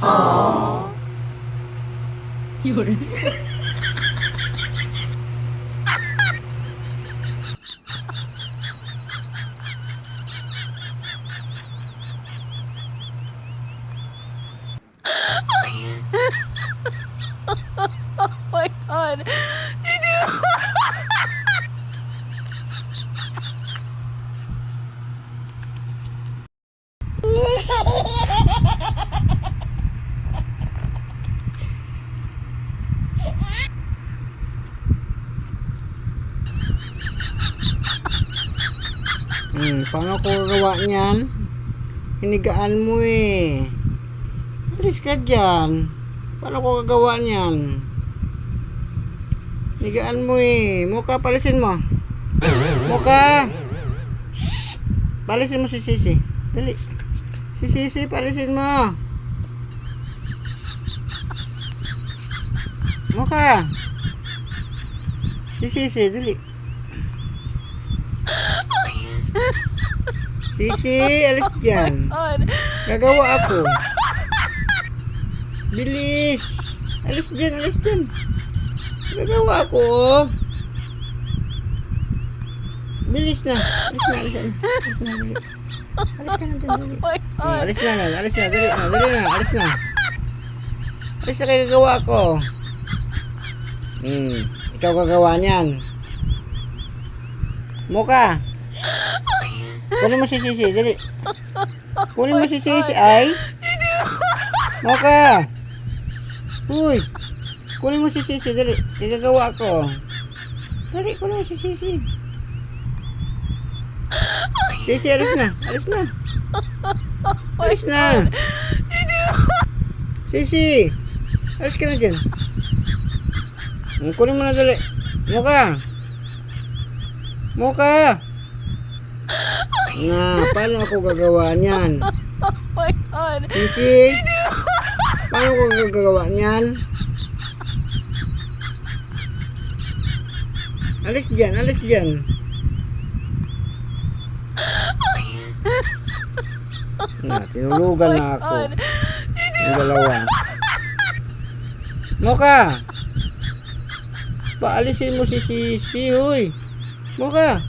my Hmm, paano ko gawa niyan? Hinigaan mo eh. Alis ka dyan. Paano ko gagawa niyan? Hinigaan mo eh. Muka, palisin mo. Muka! Shh! Palisin mo si Sisi. Dali. Si Sisi, palisin mo. Muka! Si Sisi, dali. Sisi, alis dyan. Gagawa ako. Bilis. Alis dyan, alis dyan. Gagawa ako. oh. Bilis na. Alis na, alis na. Alis na, bilis. Alis ka na dyan, dali. Oh Hmm, alis na, alis na, dali na, dali na, alis na. Alis na kayo gagawa ko. Hmm, ikaw gagawa niyan. Muka. Kunin mo si Sisi, dali. Kunin mo si Sisi, ay. Muka. Uy. Kunin mo si Sisi, dali. Igagawa ko. Dali, kunin mo si Sisi. Sisi, alis na. Alis na. Alis na. Sisi. Alis ka na dyan. Hmm, Kunin mo na dali. Muka. Muka. Na, paano ako gagawa niyan? Oh my god. Sisi. Paano ko gagawa niyan? Alis dyan, alis dyan. Na, tinulugan na ako. Yung dalawa. Moka! Paalisin mo si Sisi, huy. Moka!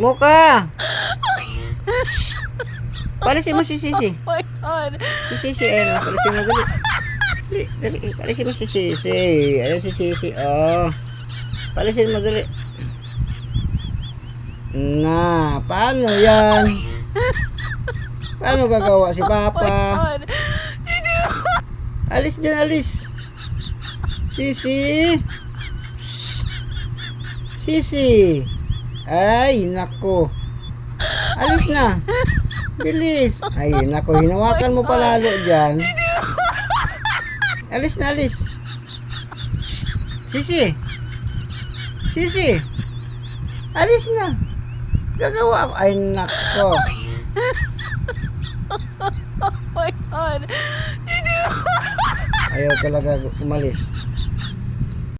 Moka! Shh! Paalisin mo si Sisi. Oh my god. Si Sisi, ayun. Paalisin mo, dali. Dali, dali. Paalisin mo si Sisi. Ayun si Sisi, oh. Paalisin mo, dali. Na, paano yan? Paano gagawa si Oh Papa? Alis dyan, alis. Sisi. Sisi. Ay, nako. Alis na. Bilis. Ay, nako. Hinawakan mo palalo dyan. Alis na, alis. Sisi. Sisi. Alis na. Gagawa ako. Ay, nako. Oh my god. Ayaw talaga umalis.